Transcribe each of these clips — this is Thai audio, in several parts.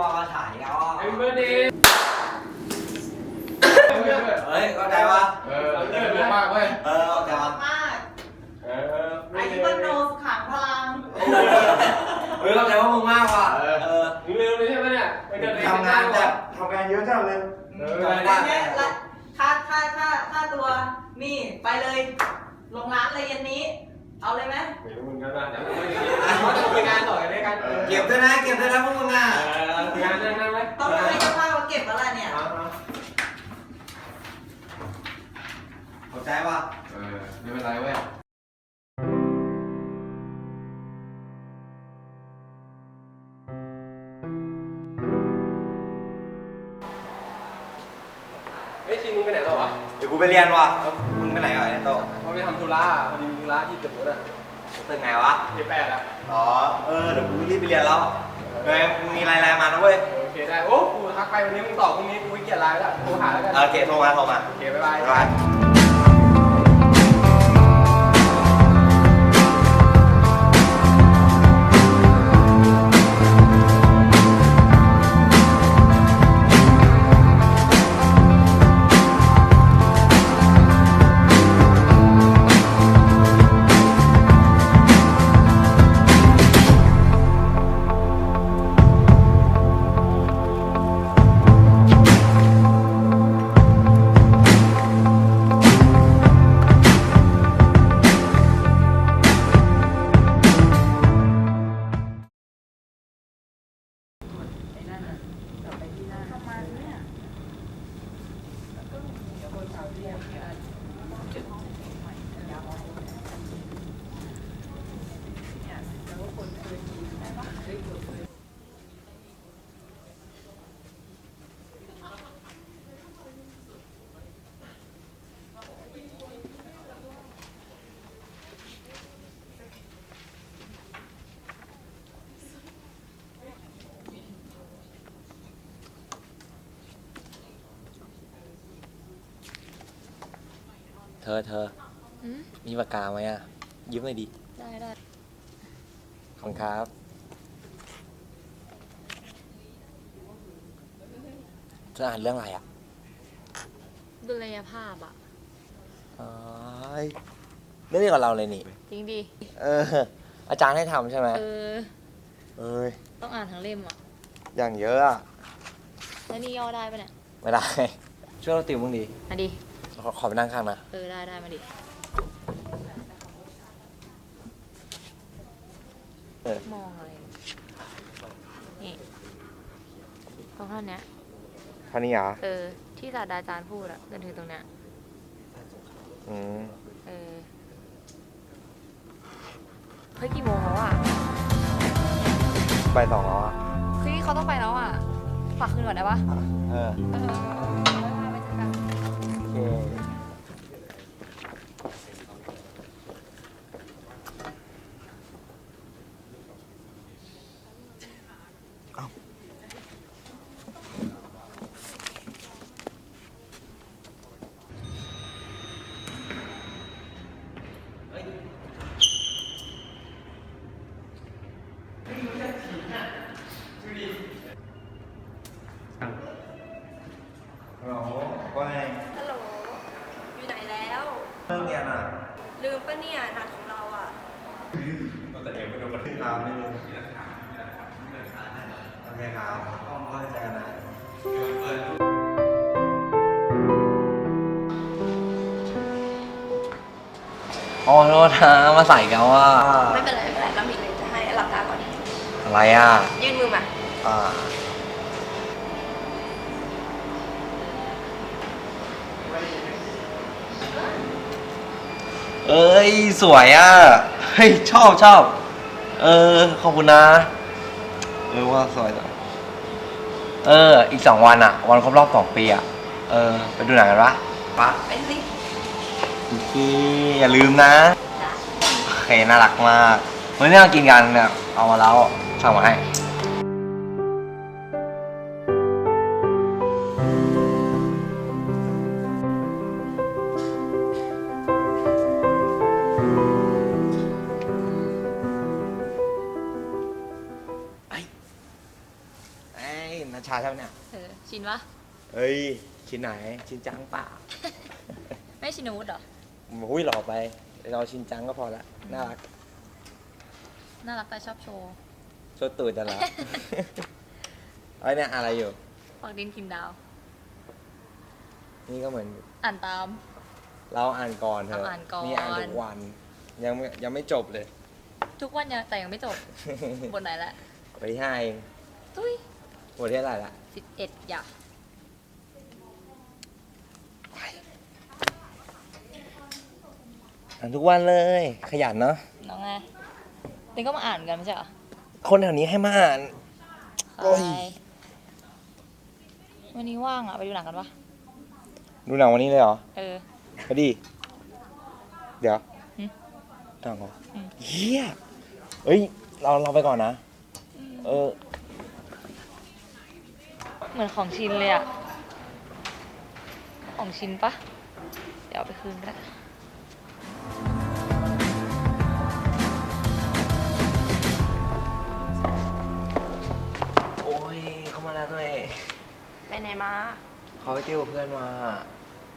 โอ้ยโรดีวอลมาถ่ายแล้วอะ Happy birthday เฮ้ยเข้าใจปะเออเลิศมากเว้ยเออเข้าใจปะมากเอออายุวันโนสุขังพลังเฮ้ยเข้าใจว่ามึงมากว่ะเออเออมึงลืมเลยใช่ไหมเนี่ยไปเดินทำงานแบบทำงานเยอะจังเลยเออทำไปงานเนี่ยละค่าค่าค่าค่าตัวนี่ไปเลยลงร้านเลยเย็นนี้ เอาเลยไหมไม่รู้มึงกันนะเดี๋ยวมึงเขาจะคุยงานต่อกันด้วยกันเก็บด้วยนะเก็บด้วยนะพวกมึงอะเอองานนั่งนั่งไหมต้องให้เจ้าภาพมาเก็บอะไรเนี่ยเอาเอาเข้าใจปะเออไม่เป็นไรเว้ยเฮ้ยชิงมึงไปไหนต่อวะเดี๋ยวกูไปเรียนว่ะแล้วมึงไปไหนอะไอ้โต เขาไปทำธุระพอดีมีธุระที่เกิดรถอะตึกไงวะเที่แปดอะอ๋อ เออ เดี๋ยวกูรีบไปเรียนแล้วเฮ้ยมึงมีไลน์ๆมานะเว้ย โอเคได้ โอ้กูทักไปวันนี้มึงตอบพรุ่งนี้กูขี้เกียจไลน์แล้วโทรหาแล้วกัน โอเค โทรมาโทรมา โอเค บ๊ายบาย บ๊ายบาย อเธอ อืมมีปากกาไหมอะ ยืมหน่อยดิ ได้ได้ขอบคุณครับ จะอ่านเรื่องอะไรอะดุลยภาพอะ อ๋อเรื่องเดียวกับเราเลยนี่ จริงดิ เออ อาจารย์ให้ทำใช่ไหมเออ เอ้ย ต้องอ่านทั้งเล่มอะ อย่างเยอะอะแล้วนี่ย่อได้ปะเนี่ยไม่ได้ ช่วยเราติวมึงดีมาดิ ขอขอไปนั่งข้างนะ เออ ได้ได้มาดิ เออ มองอะไร นี่ตรงท่านเนี้ยท่านี้เหรอเออ ที่ศาสตราจารย์พูดอะจนถึงตรงเนี้ย อืมเออ เฮ้ยกี่โมงแล้วอะไปสองแล้วอะ เฮ้ยเขาต้องไปแล้วอะฝากคืนก่อนได้ปะเออ เออไปเจอกัน โอเค ฮัลโหลว่าไง ฮัลโหล อยู่ไหนแล้ว เรื่องเรีย นอะลืมปะเนี่ยนัดของเราอะแต่เอ็มไม่ดูกันที่ตามไม่ดูโอเคครับห้องก็เจอกันนะอ๋อโทษนะมาใส่กันว่า ไม่เป็นไรไม่เป็นไรเรามีอะไรจะให้หลับตาก่อนอะไรอะ ยื่นมือมาอ่า เอ้ย สวยอะ เฮ้ย ชอบชอบ เออ ขอบคุณนะ เออว่าสวยจังเออ อีกสองวันอะ วันครบรอบสองปีอะ เออ ไปดูหนังกันปะปะเป็นสิโอเคอย่าลืมนะโอเคน่ารักมากวันนี้เรากินกันเนี่ยเอามาแล้วสั่งมาให้ ชชาใช่ไหมเนี่ยเออชินปะเอ้ยชิ้นไหนชิ้นจังเปล่าไม่ชินวุฒิเหรออุ้ยหล่อไป เราชินจังก็พอละน่ารักน่ารักแต่ชอบโชว์โชดตูดจะละเอ้ยเนี่ยอะไรอยู่ฝักดินพิมพ์ดาว นี่ก็เหมือน อ่านตาม เราอ่านก่อนเถอะเอาอ่านก่อนนี่อ่านทุกวัน ยังไม่ยังไม่จบเลย ทุกวันยังแต่ยังไม่จบ บทไหนละไปที่ห้าเองตุ้ย บทที่อะไรละสิบเอ็ดอย่าอ่านทุกวันเลย ขยันเนาะน้องไงเต็งก็มาอ่านกันไม่ใช่เหรอคนแถวนี้ให้มาอ่าน โอ้ยใครวันนี้ว่างอะ ไปดูหนังกันปะดูหนังวันนี้เลยเหรอเออ ไปดิเดี๋ยวหึหนังเหรออืมเฮียเอ้ย เราเราไปก่อนนะ เออ เหมือนของชินเลยอะของชินปะเดี๋ยวเอาไปคืนก็ได้โอ้ย เข้ามาแล้วด้วย ไปไหนมา เขาไปเที่ยวกับเพื่อนมา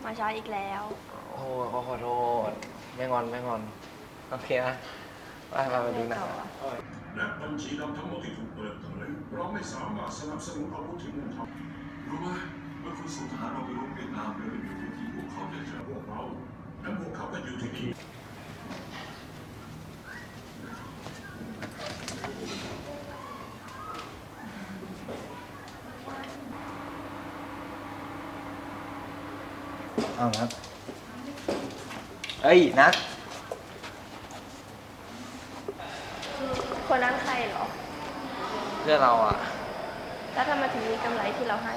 มาช้าอีกแล้ว โอ้ขอขอโทษ ไม่งอนไม่งอน โอเคนะไปไปไปดูหนัง และบัญชีดำทั้งหมดที่ถูกเปิดเผยเราไม่สามารถสนับสนุนอาวุธที่มุ่งทำรู้ไหมเมื่อคุณส่งทหารเราไปรบเวียดนามโดยไม่มีพื้นที่พวกเขาจะเจอพวกเราและพวกเขาก็อยู่ที่นี่เอาครับ เอ้ยนัด คนนั้นใครเหรอ เพื่อนเราอะแล้วทำไมถึงมีกำไรที่เราให้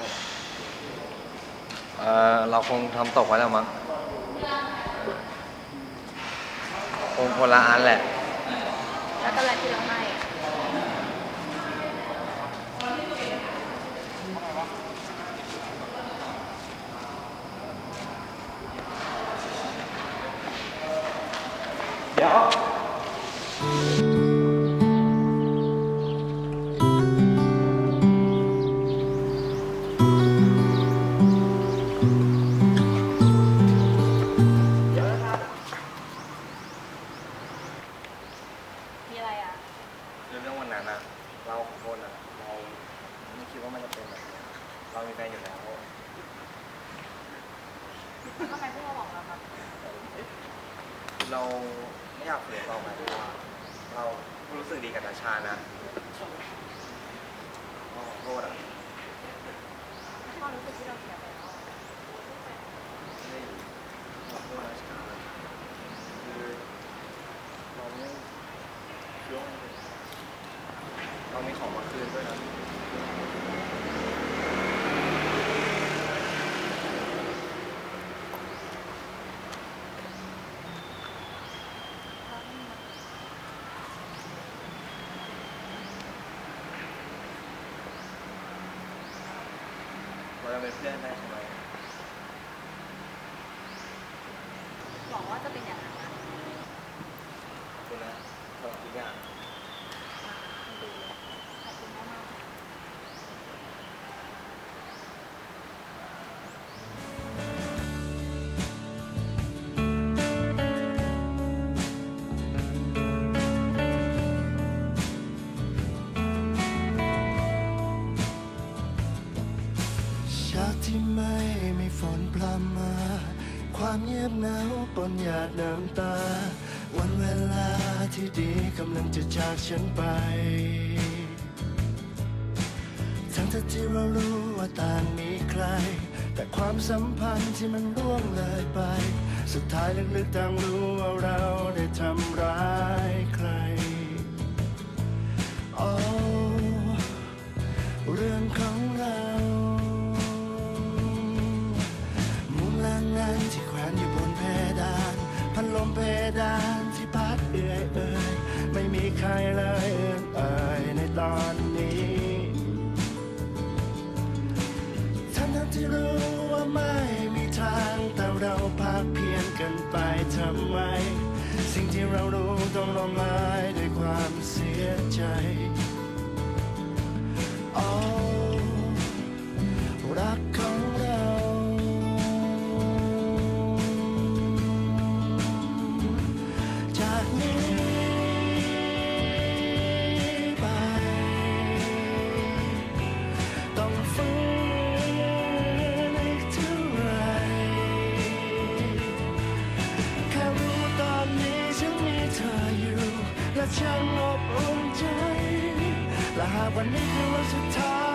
เออเราคงทำตกไว้แล้วมั้งคงคนละอันแหละ แล้วกำไรที่เราให้อะ ทำไมพวกเราบอกเราครับเราไม่อยากเสียต่อไปเพราะว่าเรารู้สึกดีกับตาชานะขอโทษอะความรู้สึกที่เราเสียไปแล้วไม่ขอโทษตาชาคือเราไม่เรามีของมาคืนด้วยนะ เราจะเป็นเพื่อนได้ใช่ไหมหวังว่าจะเป็นอย่างนั้นนะขอบคุณนะสำหรับทุกอย่าง จะจากฉันไป ทั้งที่เรารู้ว่าต่างมีใคร แต่ความสัมพันธ์ที่มันล่วงเลยไป สุดท้ายลึกๆต่างรู้ว่าเราได้ทำร้ายใคร โอ้ เรื่องของเรา ลมเพดานที่พัดเอื่อยเอ่ยไม่มีใครเลยเอื่อยเอ่ยในตอนนี้ทั้งทั้งที่รู้ว่าไม่มีทางแต่เราพักเพียงกันไปทำไม สิ่งที่เรารู้ต้องลงไห้ด้วยความเสียใจ ช่างอบอุ่นใจ และหากวันนี้คือวันสุดท้าย